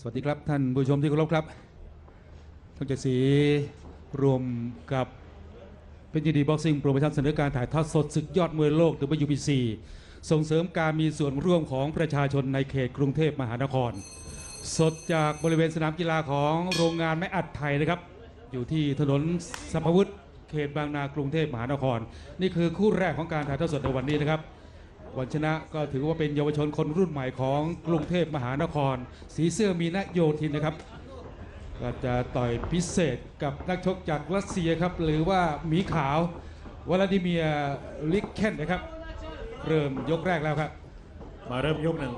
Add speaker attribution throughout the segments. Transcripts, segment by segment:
Speaker 1: สวัสดีครับท่านผู้ชมที่เคารพครับท่านเจดศรีรวมกับเป็นยินดีบ็อกซิ่งโปรโมชั่นเสนอการถ่ายทอดสดศึกยอดมวยโลกหรือว่า UBC ส่งเสริมการมีส่วนร่วมของประชาชนในเขตกรุงเทพมหานคร สดจากบริเวณสนามกีฬาของโรงงานแม่อัดไทยนะครับ อยู่ที่ถนนสัมภวุฒิเขตบางนากรุงเทพมหานคร นี่คือคู่แรกของการถ่ายทอดสดในวันนี้นะครับ วันชนะก็ถือว่าเป็นเยาวชนคนรุ่นใหม่ของกรุงเทพมหานคร สีเสื้อมีนโยธินนะครับก็จะต่อยพิเศษกับนักชกจากรัสเซียครับ หรือว่าหมีขาววลาดิเมียร์ลิกเคนนะครับ เริ่มยกแรกแล้วครับ
Speaker 2: มาเริ่มยกหนึ่ง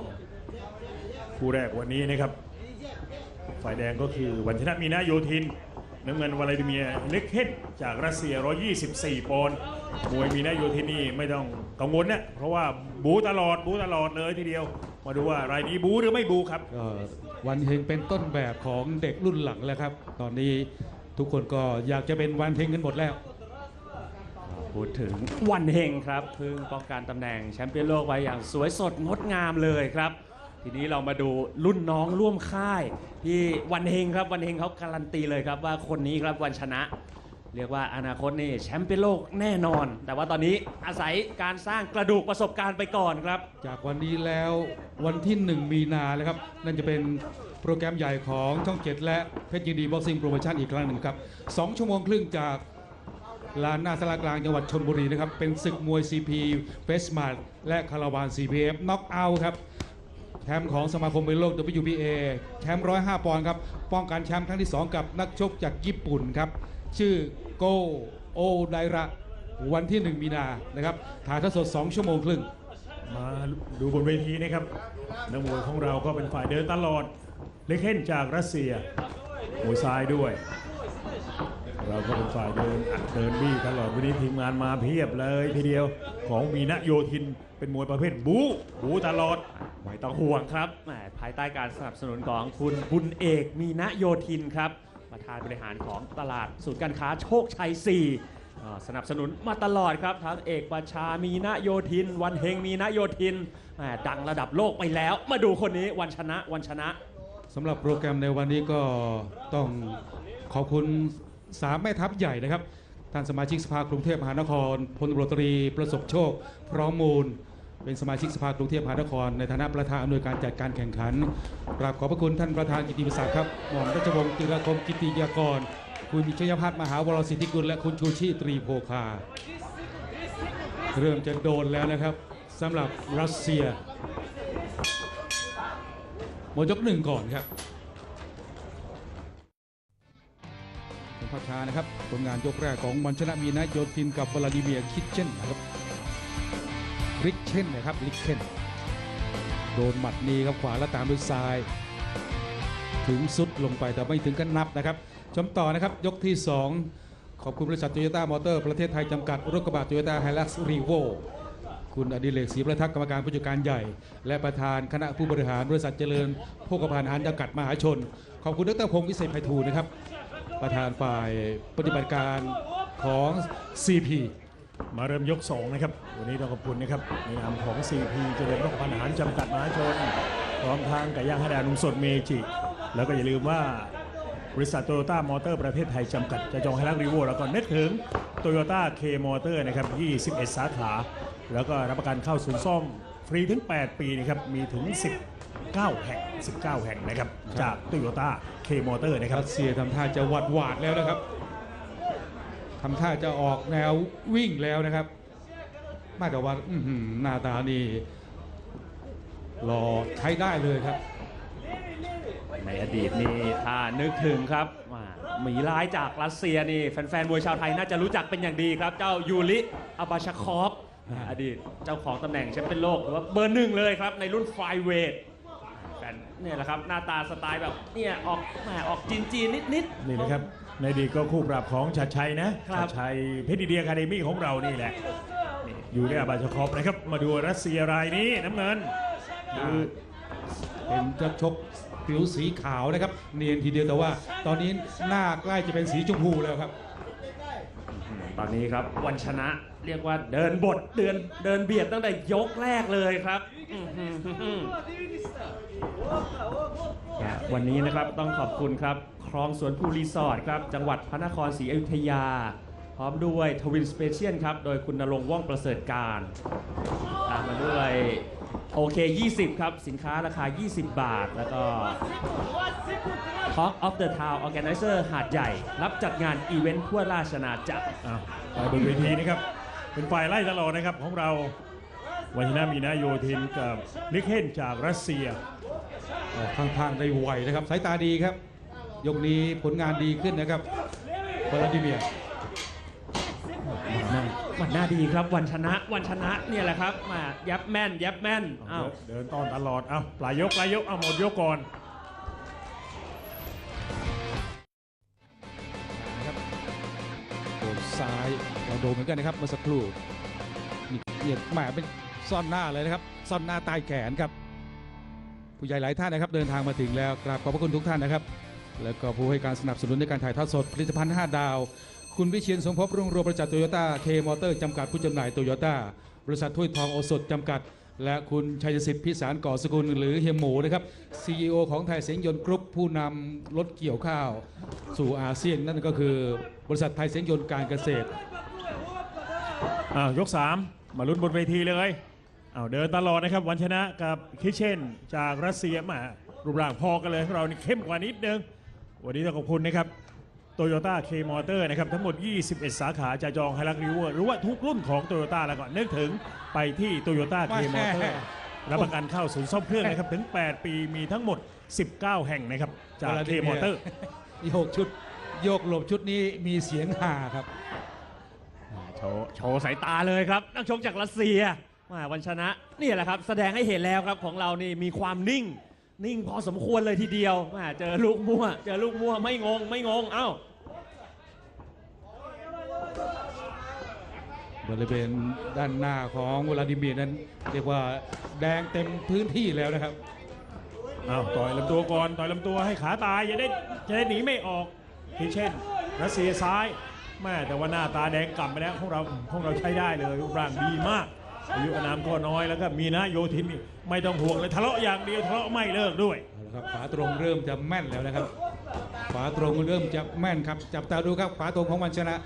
Speaker 2: คู่แรกวันนี้นะครับ ฝ่ายแดงก็คือวันชนะมีนาโยธิน น้ำเงินวลาดิเมียร์เล็กเฮนจากรัสเซีย 124 ปอนด์มวยมีนาโยธินนี่ไม่ต้องกังวลนะเพราะว่าบูตลอดบูตลอดเลยทีเดียว มาดูว่ารายนี้บูหรือไม่บูครับ
Speaker 1: ก็วันเฮงเป็นต้นแบบของเด็กรุ่นหลังแล้วครับ ตอนนี้ทุกคนก็อยากจะเป็นวันเฮงกันหมดแล้ว
Speaker 3: พูดถึงวันเฮงครับเพิ่งป้องกันตำแหน่งแชมเปี้ยนโลกไว้อย่างสวยสดงดงามเลยครับ ทีนี้เรามาดูรุ่นน้องร่วมค่าย ที่วันเฮงครับวันเฮงเขาการันตีเลยครับว่าคนนี้ครับวันชนะ เรียกว่าอนาคตนี่แชมป์เปี้ยนโลกแน่นอน แต่ว่าตอนนี้อาศัยการสร้างกระดูกประสบการณ์ไปก่อนครับ
Speaker 1: จากวันนี้แล้ววันที่ 1 มีนาเลยครับ นั่นจะเป็นโปรแกรมใหญ่ของช่องเจ็ดและเพชรยินดีบ็อกซิ่งโปรโมชั่นอีกครั้งหนึ่งครับสองชั่วโมงครึ่งจากลานหน้าสารากลางจังหวัดชนบุรีนะครับ เป็นศึกมวย CP เฟสมาร์และคาราวาน CPF น็อกเอาท์ครับ แชมป์ของสมาคมมวยโลก WBA แชมป์105 ปอนด์ครับ ป้องกันแชมป์ครั้งที่ 2 กับนักชกจากญี่ปุ่นครับ ชื่อโกโอไดระ วันที่ 1 มีนานะครับถ่ายทอดสด 2 ชั่วโมงครึ่ง
Speaker 2: มาดูบนเวทีนะครับนักมวยของเราก็เป็นฝ่ายเดินตลอด เล็กเฮนจากรัสเซียมวยซ้ายด้วย เราก็เป็นฝ่ายเดินอัดเดินบี้ตลอดวันนี้ทีมงานมาเพียบเลยทีเดียวของมีนโยธินเป็นมวยประเภทบู๊บู๊ตลอด
Speaker 3: ไม่ต้องห่วงครับแหมภายใต้การสนับสนุนของคุณบุญเอกมีนโยธินครับประธานบริหารของตลาดศูนย์การค้าโชคชัย4อ่าสนับสนุนมาตลอดครับทั้งเอกประชามีนโยธิน วันเฮงมีนโยธินแหมดังระดับโลกไปแล้ว มาดูคนนี้วันชนะวันชนะ
Speaker 1: สำหรับโปรแกรมในวันนี้ก็ต้องขอบคุณ สามแม่ทัพใหญ่นะครับ ท่านสมาชิกสภากรุงเทพมหานครพลตำรวจตรีประสบโชค พร้อมมูล เป็นสมาชิกสภากรุงเทพมหานคร ในฐานะประธานอำนวยการจัดการแข่งขันกราบขอบพระคุณท่านประธานกิติมศักดิ์ครับหม่อมราชวงศ์จิรคมกิติยากร คุณชยพัฒน์มหาวรสิทธิกุลและคุณชูชีตรีโภคา เริ่มจะโดนแล้วนะครับสำหรับรัสเซียหมดยกหนึ่งก่อนครับ เป็นภาพช้านะครับผลงานยกแรกของมันชนะมีนะโยทินกับวลาดิเมียร์คิดเช่นนะครับริกเช่นนะครับริกเช่นโดนหมัดนี้ครับขวาแล้วตามด้วยซ้าย ถึงสุดลงไปแต่ไม่ถึงกันนับนะครับชมต่อนะครับยกที่ 2 ขอบคุณบริษัทโตโยต้ามอเตอร์ประเทศไทยจำกัดรถกระบะโตโยต้าไฮลักซ์รีโวคุณอดิเรกศรีประทักกรรมการผู้จัดการใหญ่ และประธานคณะผู้บริหารบริษัทเจริญโภคภัณฑ์อาหารจำกัดมหาชน ขอบคุณดรพงศ์วิเศษไพฑูรย์นะครับ ประธานฝ่ายปฏิบัติการของ CP
Speaker 2: มาเริ่มยก 2 นะครับ วันนี้ต้องขอบคุณนะครับในนามของ CP เจริญพกพันอาหารจำกัดมหาชน พร้อมทางไก่ย่างให้ดานุมสดเมจิ แล้วก็อย่าลืมว่าบริษัทโตโยต้ามอเตอร์ประเทศไทยจำกัด จะจองให้รักรีโวแล้วก็นึกถึงโตโยต้าเคมอเตอร์นะครับ 21 สาขา แล้วก็รับประกันเข้าศูนย์ซ่อมฟรีถึง 8 ปีนะครับ มีถึง 19 แห่ง 19 แห่งนะครับ จากโตโยต้า เคมอเตอร์นะครับ
Speaker 1: รัสเซียทำท่าจะหวัดหวาดแล้วนะครับทำท่าจะออกแนววิ่งแล้วนะครับไมาแต่ว่าอื้อหือหน้าตานี่รอใช้ได้เลยครับ
Speaker 3: ในอดีตนี่ถ้านึกถึงครับว่าหมีร้ายจากรัสเซียนี่ แฟนๆมวยชาวไทยน่าจะรู้จักเป็นอย่างดีครับ เจ้ายูริอาบาชาคอฟนะอดีตเจ้าของตำแหน่งแชมป์เปี้ยนโลกหรือว่าเบอร์หนึ่งเลยครับ ในรุ่นไฟเวทแฟน เนี่ยแหละครับหน้าตาสไตล์แบบเนี่ยออกแหมออกจีนจีนๆนิด
Speaker 2: นี่นะครับ ในอดีตก็คู่ปรับของชัดชัยนะครับ ชัดชัยเพชรดีเดียคาเดมี่ของเรานี่แหละนี่อยู่ในอาบาชคอฟนะครับ มาดูรัสเซียรายนี้น้ำเงิน
Speaker 1: คือเป็นจะชกผิวสีขาวนะครับ เนียนทีเดียวแต่ว่า ตอนนี้หน้าใกล้จะเป็นสีชมพูแล้วครับ
Speaker 3: ๆตอนนี้ครับวันชนะเรียกว่าเดินบทเดินเดินเบียดตั้งแต่ยกแรกเลยครับอื้อหือ วันนี้นะครับต้องขอบคุณครับคลองสวนภูรีสอร์ทครับจังหวัดพระนครศรีอยุธยา พร้อมด้วยทวินสเปเชียลครับโดยคุณนรงค์ว่องประเสริฐการตามมาด้วยโอเค 20 ครับ สินค้าราคา 20 บาท แล้วก็ Talk of the Town Organizer หาดใหญ่ รับจัดงานอีเวนต์ทั่วราชอาจักร
Speaker 2: อ้าวไปบนเวทีนะครับ เป็นฝ่ายไล่ตลอดนะครับของเราวัชนะมีนาโยธินกับลิกเฮนจากรัสเซีย
Speaker 1: ออกข้างๆได้ไวนะครับ สายตาดีครับ ยกนี้ผลงานดีขึ้นนะครับวลาดิเมียร์
Speaker 3: วันหน้าดีครับวันชนะวันชนะเนี่ยแหละครับมายับแม่นยับแม่นอ้าว
Speaker 2: เดินต้อนตลอดเอ้าปลายยกปลายยกเอาหมดยกก่อน
Speaker 1: นะครับโดนซ้ายเราโดนเหมือนกันนะครับเมื่อสักครู่นี่เนี่ยแหมเป็นซ่อนหน้าเลยนะครับ ซ่อนหน้าใต้แขนครับ ผู้ใหญ่หลายท่านนะครับเดินทางมาถึงแล้วกราบขอบพระคุณทุกท่านนะครับ แล้วก็ผู้ให้การสนับสนุนในการถ่ายทอดสดผลิตภัณฑ์ 5 ดาว คุณวิเชียนสมภพรุ่งโรจน์บริษัทโตโยต้าเคมอเตอร์จำกัดผู้จำหน่ายโตโยต้าบริษัทถ้วยทองโอสถจำกัด และคุณชัยสิทธิ์พิสารก่อสกุลหรือเฮียหมูนะครับ CEO ของไทยเสียงยนต์กรุ๊ปผู้นำรถเกี่ยวข้าว สู่อาเซียนนั่นก็คือบริษัทไทยเสียงยนต์การเกษตร
Speaker 2: อ้ายก3มาลุ้นบนเวทีเลย อ้าวเดินตลอดนะครับวันชนะกับคิเชนจากรัสเซียมารูปร่างพอกันเลยของเรานี่เข้มกว่านิดนึง วันนี้ต้องขอบคุณนะครับโตโยต้าเคมอเตอร์นะครับทั้งหมด 21 สาขาจะจองไฮรักริเวอร์หรือว่าทุกรุ่นของโตโยต้าแล้วก็นึกถึงไปที่โตโยต้าเคมอเตอ
Speaker 1: แม่
Speaker 2: ร์รับประกันเข้าศูนย์ซ่อมเครื่องนะครับถึง 8 ปีมีทั้งหมด 19 แห่งนะครับจากเคมอเตอร์
Speaker 1: โยกชุดโยกหลบชุดนี้มีเสียงห่าครับ
Speaker 3: โชว์โชว์สายตาเลยครับนักชกจากรัสเซีย มาวันชนะนี่แหละครับ แสดงให้เห็นแล้วครับของเรานี่มีความนิ่ง นิ่งพอสมควรเลยทีเดียวมาเจอลูกมั่ว เจอลูกมั่วไม่งงไม่งงเอ้า
Speaker 1: บริเวณด้านหน้าของวลาดิเมียร์นั้น เรียกว่าแดงเต็มพื้นที่แล้วนะครับ
Speaker 2: อ้าวต่อยลำตัวก่อนต่อยลำตัวให้ขาตายอย่าได้จะได้หนีไม่ออกที่เช่นรัสเซียซ้ายแม่แต่ว่าหน้าตาแดงกลับไปแล้วของเราของเราใช้ได้เลยรูปร่างดีมาก อายุอานามก็น้อยแล้วก็มีนะโยธินนี่ไม่ต้องห่วงเลยทะเลาะอย่างเดียวทะเลาะไม่เลิกด้วย
Speaker 1: เอาละครับฝาตรงเริ่มจะแม่นแล้วนะครับฝาตรงเริ่มจะแม่นครับจับตาดูครับฝาตรงของวันชนะ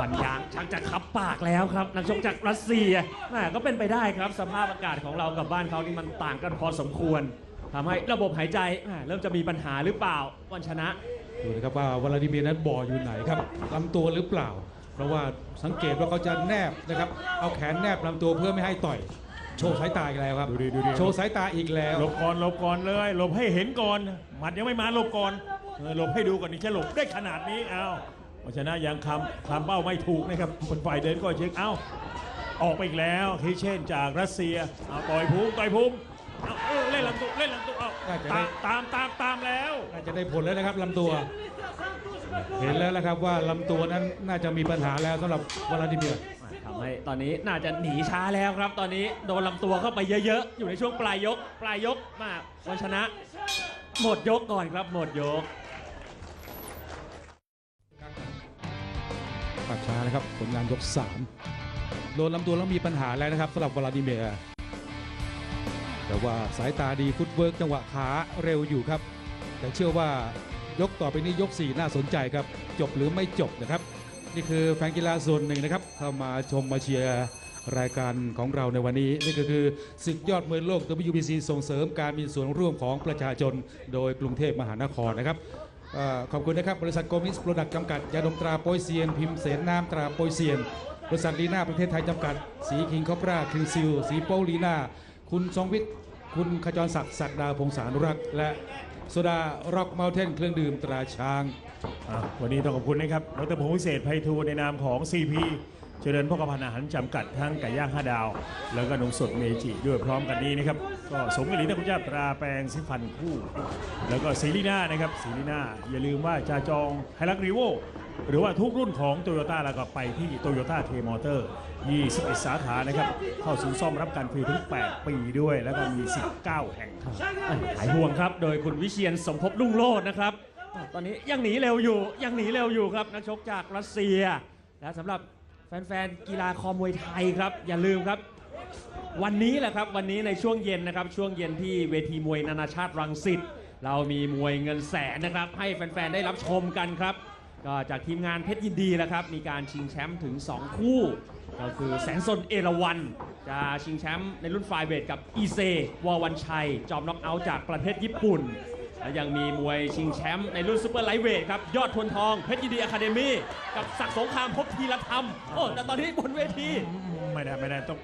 Speaker 3: ฟันยางชักจะขับปากแล้วครับนักชกจากรัสเซียแหม่ก็เป็นไปได้ครับ สภาพอากาศของเรากับบ้านเขานี่มันต่างกันพอสมควรทำให้ระบบหายใจแหม่เริ่มจะมีปัญหาหรือเปล่าวันชนะ
Speaker 1: ดูนะครับว่าวลาดิเมียร์นั้นบ่ออยู่ไหนครับลำตัวหรือเปล่าเพ ราะว่าสังเกตว่าเขาจะแนบนะครับ เอาแขนแนบลำตัวเพื่อไม่ให้ต่อย โชว์สายตาอีกแล้วครับ
Speaker 2: ดูดิดูดิ
Speaker 1: โชว์สายตาอีกแล้ว
Speaker 2: หลบก่อนหลบก่อนเลยหลบให้เห็นก่อนหมัดยังไม่มาหลบก่อนเออหลบให้ดูก่อนนี่จะหลบได้ขนาดนี้เอาเพราะฉะนั้นยังคำคำเป้าไม่ถูกนะครับคนฝ่ายเดินก็เช็คเอ้าออกไปอีกแล้วที่เช่นจากรัสเซียเอาต่อยภูมิต่อยภูมิ เอาเออเล่นลำตัวเล่นลำตัวเอา
Speaker 1: น่าจะได้
Speaker 2: ตามตามตามตามแล้ว
Speaker 1: น่าจะได้ผลแล้วนะครับลำตัว เห็นแล้วนะครับว่าลำตัวนั้นน่าจะมีปัญหาแล้วสำหรับวลาดิเมียร์
Speaker 3: ทำให้ตอนนี้น่าจะหนีช้าแล้วครับ ตอนนี้โดนลำตัวเข้าไปเยอะๆ อยู่ในช่วงปลายยก ปลายยกมากวันชนะ หมดยกก่อนครับ หมดยก
Speaker 1: ภาพช้านะครับผลงานยก 3 โดนลำตัวแล้วมีปัญหาแล้วนะครับสำหรับวลาดิเมียร์ แต่ว่าสายตาดีฟุตเวิร์กจังหวะขาเร็วอยู่ครับแต่เชื่อว่ายกต่อไปนี้ยก 4 น่าสนใจครับ จบหรือไม่จบนะครับ นี่คือแฟนกีฬาส่วนหนึ่งนะครับเข้ามาชมมาเชียร์รายการของเราในวันนี้ นี่ก็คือศึกยอดมวยโลก WBC ส่งเสริมการมีส่วนร่วมของประชาชน โดยกรุงเทพมหานครนะครับอขอบคุณนะครับ บริษัทโกมิสโปรดักต์จำกัด ยาดมตราโปยเซียน พิมพ์เสนน้ำตราโปยเซียน บริษัทลีน่าประเทศไทยจำกัด สีคิงคอปราคิงซิล สีโปลีน่า คุณทรงวิทย์ คุณขจรศักดิ์ศักดาพงษานุรักษ์ และโซดาร็อกเมลเทนเครื่องดื่มตราช้าง
Speaker 2: อะวันนี้ต้องขอบคุณนะครับ ดรพงศ์วิเศษไพฑูรย์ในนามของ CP เจริญพกพันธ์อาหารจำกัดทั้งไก่ย่าง5ดาว แล้วก็นมสดเมจิด้วยพร้อมกันนี้นะครับ ก็สมกับหลีนะคุณเจ้าตราแปลงสิฟันคู่ แล้วก็ซีรีน่านะครับซีรีน่าอย่าลืมว่าจะจองไฮรักรีโว หรือว่าทุกรุ่นของโตโยต้าแล้วก็ไปที่โตโยต้าเคมอเตอร์21 สาขานะครับ เข้าศูนย์ซ่อมรับการฟรีถึง 8 ปีด้วย แล้วก็มี 19 แห่ง
Speaker 3: หายห่วงครับ โดยคุณวิเชียนสมภพรุ่งโรจน์นะครับ ตอนนี้ยังหนีเร็วอยู่ ยังหนีเร็วอยู่ครับ นักชกจากรัสเซีย และสำหรับแฟนๆ กีฬาคอมวยไทยครับ อย่าลืมครับ วันนี้แหละครับ วันนี้ในช่วงเย็นนะครับ ช่วงเย็นที่เวทีมวยนานาชาติรังสิต เรามีมวยเงินแสนนะครับ ให้แฟนๆ ได้รับชมกันครับ ก็จากทีมงานเพชรยินดีแหล้วครับ มีการชิงแชมป์ถึง 2 คู่ ก็คือแสนสนเอราวัน จะชิงแชมป์ในรุ่นไฟเวทกับอีเซวอวันชัย จอมน็อกเอาท์จากประเทศญี่ปุ่น และยังมีมวยชิงแชมป์ในรุ่นซูเปอร์ไลท์เวทครับ ยอดทวนทองเพชรยินดีอะคาเดมี่กับศักดิ์สงครามพบทีละธรรม โอ้แต่ตอนนี้บนเวที
Speaker 2: ไม่ได้ไม่ได้ต้อง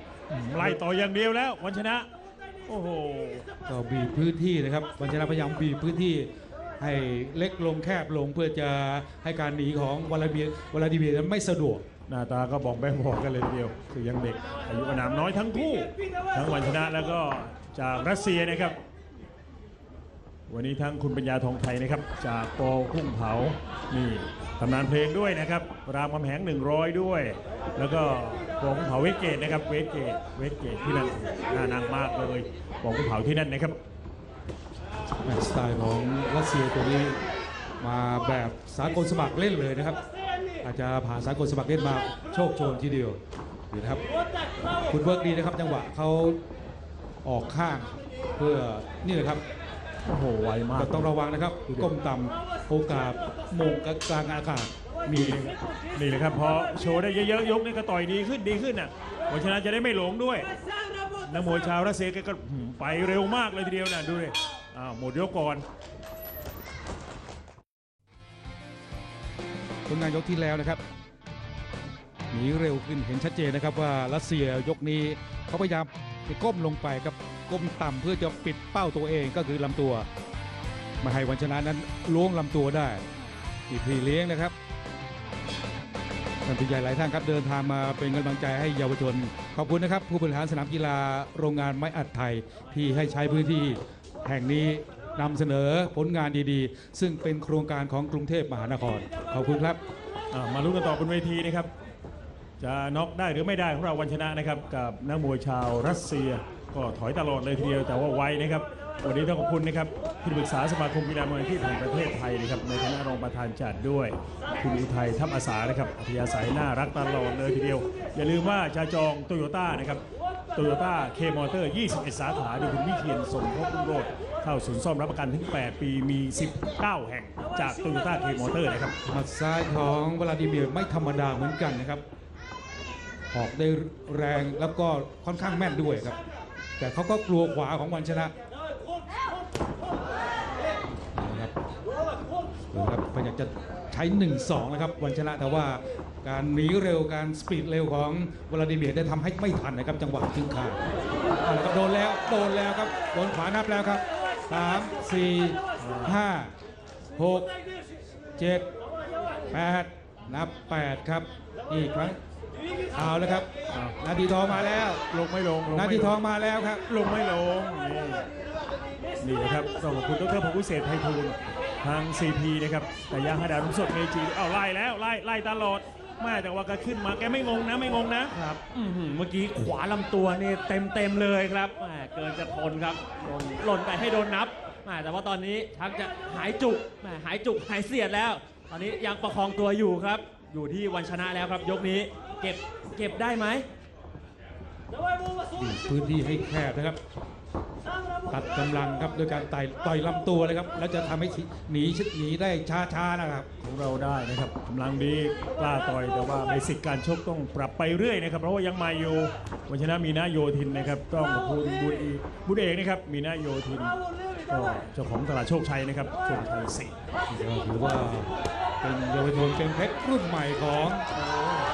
Speaker 2: ไล่ต่ออย่างเดียวแล้ววันชนะ โอ้โห
Speaker 1: ก็บีบพื้นที่นะครับวันชนะพยายามบีบพื้นที่ ให้เล็กลงแคบลงเพื่อจะให้การหนีของวลาดิเมียร์วลาดิเมียร์นั้นไม่สะดวก
Speaker 2: หน้าตาก็บอกแบงบอกกันเลยทีเดียว คือยังเด็ก อายุอานามน้อยทั้งคู่ ทั้งวันชนะแล้วก็จากรัสเซียนะครับ วันนี้ทั้งคุณปัญญาทองไทยนะครับ จากโปพุ่งเผานี่ตำนานเพลงด้วยนะครับ รามคำแหง 100 ด้วย แล้วก็โปพุ่งเผาเวสเกตนะครับเวสเกตเวสเกตที่นั่นน่านังมากเลยโปพุ่งเผาที่นั่นนะครับ
Speaker 1: สไตล์ของรัสเซียตัวนี้มาแบบสากลสมัครเล่นเลยนะครับ อาจจะผ่านสากลสมัครเล่นมาโชคโชนทีเดียวดูนะครับ คุณเวิร์กดีนะครับจังหวะเขาออกข้างเพื่อนี่เลยครับ
Speaker 2: โอ้โหไวมาก
Speaker 1: ก็ต้องระวังนะครับก้มต่ำโอกาสมงกลางอากาศมี
Speaker 2: นี่เลยครับพอโชว์ได้เยอะๆยกนี่ก็ต่อยดีขึ้นดีขึ้นน่ะวันชนะจะได้ไม่หลงด้วยนักมวยชาวรัสเซียแกก็หืมไปเร็วมากเลยทีเดียวนะดูเลย อ้าวหมดยกก่อน
Speaker 1: ผลงานยกที่แล้วนะครับหนีเร็วขึ้นเห็นชัดเจนนะครับว่ารัสเซียยกนี้เขาพยายามไปก้มลงไปครับก้มต่ำเพื่อจะปิดเป้าตัวเองก็คือลำตัว มาให้วันชนะนั้นล้วงลำตัวได้ที่พี่เลี้ยงนะครับท่านผู้ใหญ่หลายท่านครับเดินทางมาเป็นกำลังใจให้เยาวชน ขอบคุณนะครับ ผู้บริหารสนามกีฬาโรงงานไม้อัดไทยที่ให้ใช้พื้นที่ แห่งนี้นำเสนอผลงานดีๆ ซึ่งเป็นโครงการของกรุงเทพมหานคร ขอบคุณครับ
Speaker 2: อ่ามาลุ้นกันต่อบนเวทีนะครับ จะน็อกได้หรือไม่ได้ของเราวันชนะนะครับ กับนักมวยชาวรัสเซีย ก็ถอยตลอดเลยทีเดียวแต่ว่าไวนะครับ วันนี้ต้องขอบคุณนะครับที่ปรึกษาสมาคมกีฬามวยที่แห่งประเทศไทยนะครับในคณะรองประธานจัดด้วย คุณอุทัยทัพอาสานะครับอัธยาศัยน่ารักตลอดเลยทีเดียว อย่าลืมว่าจะจองโตโยต้านะครับ โตโยต้าเคมอเตอร์21 สาขาโดยคุณวิเทียนสมภพรุ่งโรจน์เข้าศูนย์ซ่อมรับประกันถึง 8 ปี มี 19 แห่งจากโตโยต้าเคมอเตอร์นะครับ
Speaker 1: หมัดซ้ายของวลาดิเมียร์ไม่ธรรมดาเหมือนกันนะครับ ออกได้แรงแล้วก็ค่อนข้างแม่นด้วยครับ แต่เขาก็กลัวขวาของวันชนะนะครับครับพยายามจะ ใช้ 1-2 นะครับวันชนะแต่ว่าการหนีเร็วการสปีดเร็วของวลาดิเมียร์ได้ทำให้ไม่ทันนะครับจังหวะทิ้งขาดเอาละครับโดนแล้วโดนแล้วครับโดนขวานับแล้วครับ 3 4 5 6 7 8 นับ 8 ครับ อีกครั้งเอาแล้วครับ
Speaker 2: อ้าว
Speaker 1: นาทีทองมาแล้ว
Speaker 2: ลงไม่ลงลง
Speaker 1: นา
Speaker 2: ไม่
Speaker 1: ที
Speaker 2: ล
Speaker 1: ทองมาแล้วครับ
Speaker 2: ลงไม่ลงนี่นี่นะครับต้องขอบคุณดรพงศ์วิเศษไพฑูรย์ ทาง CP นะครับแต่ยางฮาดานุ่มสดเมจีเอ้าไล่แล้วไล่ไล่ตลอดแม่แต่ว่าก็ขึ้นมาแกไม่งงนะไม่งงนะครับ
Speaker 3: อื้อหือเมื่อกี้ขวาลำตัวนี่เต็มเต็มๆเลยครับแหมเกินจะทนครับหล่นหล่นไปให้โดนนับแหมแต่ว่าตอนนี้ชักจะหายจุกแหมหายจุกหายเสียดแล้ว ตอนนี้ยังประคองตัวอยู่ครับ อยู่ที่วันชนะแล้วครับ ยกนี้เก็บเก็บได้ไหม
Speaker 1: บีบพื้นที่ให้แคบนะครับ ตัดกำลังครับด้วยการต่อยต่อยลำตัวเลยครับ แล้วจะทำให้หนีชิดหนีได้ช้าๆนะครับ
Speaker 2: ของเราได้นะครับกำลังดีกล้าต่อยแต่ว่าเบสิกการชกต้องปรับไปเรื่อยนะครับ เพราะว่ายังมาอยู่วันชนะมีนาโยธินนะครับต้องขอบคุณบุญอีบุญเอกนะครับมีนาโยธินก็เจ้าของตลาดโชคชัยนะครับโชคชัยสี่
Speaker 1: ก็ถือว่าเป็นเยาวชนเป็นเพชรรุ่นใหม่ของ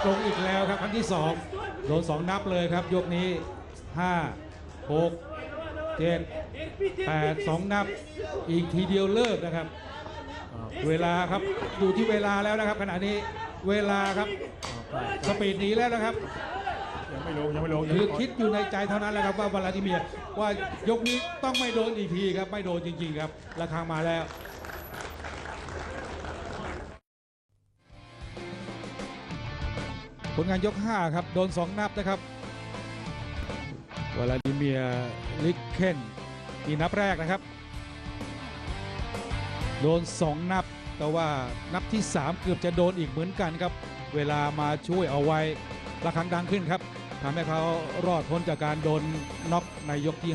Speaker 1: ตรงอีกแล้วครับครั้งที่สองโดนสองนับเลยครับยกนี้ 5 6 7 8 2นับอีกทีเดียวเลิกนะครับ เวลาครับอยู่ที่เวลาแล้วนะครับขณะนี้เวลาครับสปีดหนีแล้วนะครับ
Speaker 2: ยังไม่ลงยังไม่ลงยัง
Speaker 1: คือ
Speaker 2: ไม่
Speaker 1: คิดอยู่ในใจเท่านั้นแหละครับว่าวลาดิเมียร์ว่ายกนี้ต้องไม่โดนอีกทีครับ ไม่โดนจริง ๆ ครับราคามาแล้วผลงานยก 5 ครับ โดน 2 นับนะครับ วลาดิเมียลิกเคนนี่นับแรกนะครับ โดน 2 นับ แต่ว่านับที่ 3 เกือบจะโดนอีกเหมือนกันครับ เวลามาช่วยเอาไว้ระฆังดังขึ้นครับทำให้เขารอดพ้นจากการโดนน็อกในยกที่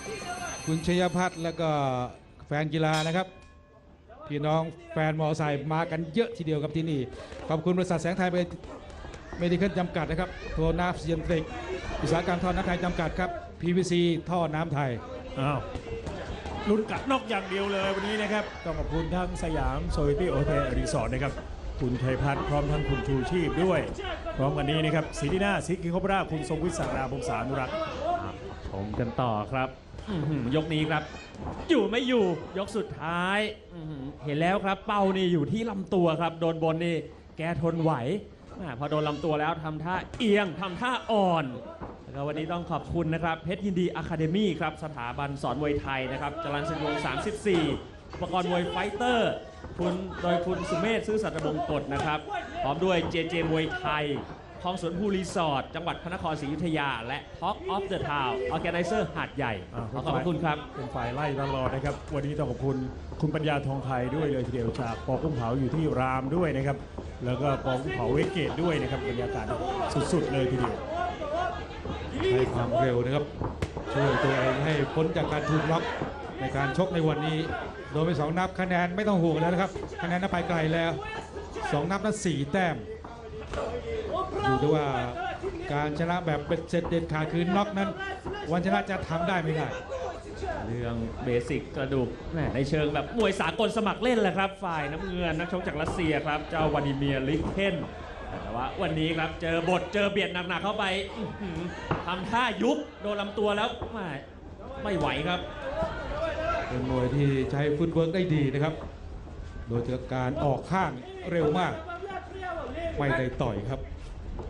Speaker 1: 5 คุณชยพัฒน์และก็แฟนกีฬานะครับพี่น้องแฟนมอไซค์มากันเยอะทีเดียวครับที่นี่ ขอบคุณบริษัทแสงไทยไป เมดิคลจำกัดนะครับโทนาฟเซียนเทคอุตสาหกรรมท่อน้ำไทยจำกัดครับ PVC ท่อน้ำไทย
Speaker 2: อ้าวลุ้นกัดนอกอย่างเดียวเลยวันนี้นะครับ ต้องขอบคุณทั้งสยามโซลิตี้โอเทลรีสอร์ทนะครับ คุณชัยพัฒน์พร้อมทั้งคุณชูชีพด้วย พร้อมกันนี้นะครับสีดีนาซิกกิงคอปราคุณทรงวิสาราพงษานุรักษ์
Speaker 3: ชมกันต่อครับอื้อหือยกนี้ครับ อยู่ไม่อยู่ยกสุดท้ายอื้อหือเห็นแล้วครับเป้านี่อยู่ที่ลำตัวครับ โดนบนนี่แกทนไหว แหมพอโดนลำตัวแล้วทำท่าเอียงทำท่าอ่อนแล้วก็วันนี้ต้องขอบคุณนะครับเพชรยินดีอะคาเดมี่ครับสถาบันสอนมวยไทยนะครับจรัญสนิวงศ์34 อุปกรณ์มวยไฟเตอร์ คุณโดยคุณสุเมธซื้อสัตว์บงกฎนะครับ พร้อมด้วยเจเจมวยไทย คลองสวนภูรีสอร์ทจังหวัดพระนครศรีอยุธยา และ Talk of the Town Organizer หาดใหญ่
Speaker 2: อ่า
Speaker 3: ขอขอบพระคุณครับ
Speaker 2: เป็นฝ่ายไล่ตลอดนะครับ วันนี้ต้องขอบคุณคุณปัญญาทองไทยด้วยเลยทีเดียวจากปอกุ้งเผาอยู่ที่รามด้วยนะครับ แล้วก็ปอกุ้งเผาเวกเกตด้วยนะครับบรรยากาศสุดๆเลยทีเดียว
Speaker 1: ให้ความเร็วนะครับ ช่วยตัวเองให้พ้นจากการถูกล็อกในการชกในวันนี้โดนไปสองนับคะแนนไม่ต้องห่วงแล้วนะครับคะแนนนับไปไกลแล้วสองนับนั้นสี่แต้ม อยู่ที่ว่าการชนะแบบเป็นเสร็จเด็ดขาดคือน็อกนั้น วันชนะจะทำได้ไม่ได้
Speaker 3: เรื่องเบสิกกระดูกแหม่ในเชิงแบบมวยสากลสมัครเล่นแหละครับ ฝ่ายน้ำเงินนักชกจากรัสเซียครับ เจ้าวาดิเมียร์ลิกเคนแต่ว่าวันนี้ครับเจอบทเจอเบียดหนักๆเข้าไปอื้อหือทำท่ายุบโดนลำตัวแล้วไม่ไม่ไหวครับ
Speaker 1: เป็นมวยที่ใช้ฟุตเวิร์กได้ดีนะครับ โดยจากการออกข้างเร็วมากไม่ได้ต่อยครับ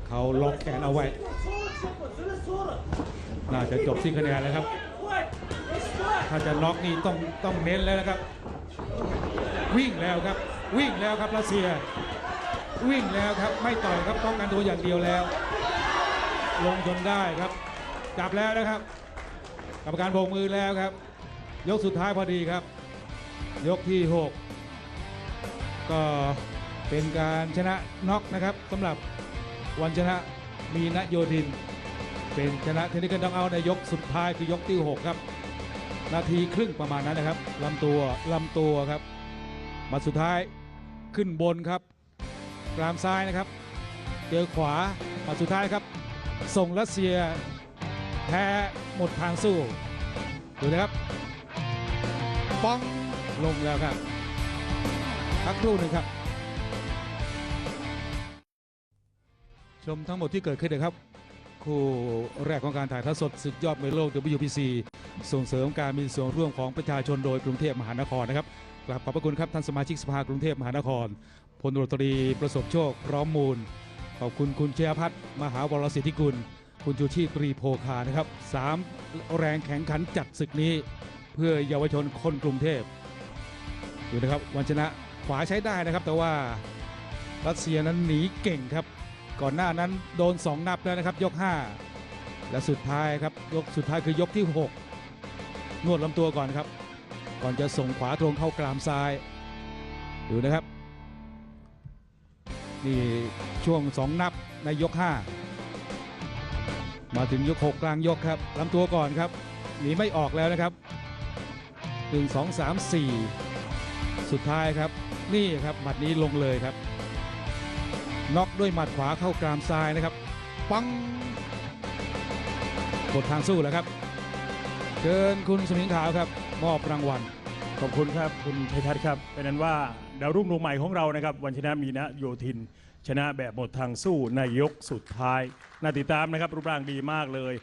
Speaker 1: เขาล็อกแขนเอาไว้ น่าจะจบที่คะแนนแล้วครับ ถ้าจะน็อกนี่ต้องต้องเน้นแล้วนะครับ วิ่งแล้วครับ วิ่งแล้วครับรัสเซีย วิ่งแล้วครับไม่ต่อยครับป้องกันตัวอย่างเดียวแล้ว ลงจนได้ครับ จับแล้วนะครับกรรมการโบกมือแล้วครับ ยกสุดท้ายพอดีครับ ยกที่ 6 ก็เป็นการชนะน็อกนะครับสำหรับ วันชนะมีนโยธิน เป็นชนะเทคนิคต้องเอาในยกสุดท้ายคือยกที่ 6 ครับ นาทีครึ่งประมาณนั้นนะครับลำตัวลำตัวครับ มาสุดท้ายขึ้นบนครับกรามซ้ายนะครับ เจอขวามาสุดท้ายครับ ส่งรัสเซียแพ้หมดทางสู้ดูนะครับป้องลงแล้วครับพักครู่หนึ่งครับ ชมทั้งหมดที่เกิดขึ้นนะครับ คู่แรกของการถ่ายทอดสดศึกยอดมวยโลก WPC ส่งเสริมการมีส่วนร่วมของประชาชนโดยกรุงเทพมหานครนะครับกราบขอบพระคุณครับท่านสมาชิกสภากรุงเทพมหานครพลตรตรีประสบโชคพร้อมมูล ขอบคุณคุณเชียพัฒน์มหาวรสิทธิกุล คุณชูชีพตรีโพคานะครับสามแรงแข่งขันจัดศึกนี้ เพื่อเยาวชนคนกรุงเทพดูนะครับวันชนะขวาใช้ได้นะครับ แต่ว่ารัสเซียนั้นหนีเก่งครับ ก่อนหน้านั้นโดน 2 นับแล้วนะครับยก 5 และสุดท้ายครับยกสุดท้ายคือยกที่ 6 นวดลำตัวก่อนครับ ก่อนจะส่งขวาตรงเข้ากรามซ้าย ดูนะครับ นี่ช่วง 2 นับในยก 5 มาถึงยก 6 กลางยกครับลำตัวก่อนครับหนีไม่ออกแล้วนะครับ 1 2 3 4 สุดท้ายครับ นี่ครับหมัดนี้ลงเลยครับ น็อกด้วยหมัดขวาเข้ากรามซ้ายนะครับ ปังกดทางสู้แล้วครับเชิญคุณสมิงขาวครับ มอบรางวัล
Speaker 2: ขอบคุณครับ คุณชัยทัศน์ครับ เป็นนั้นว่าดาวรุ่งดวงใหม่ของเรานะครับ วันชนะมีนะโยธิน ชนะแบบหมดทางสู้ในยกสุดท้าย น่าติดตามนะครับ รูปร่างดีมากเลย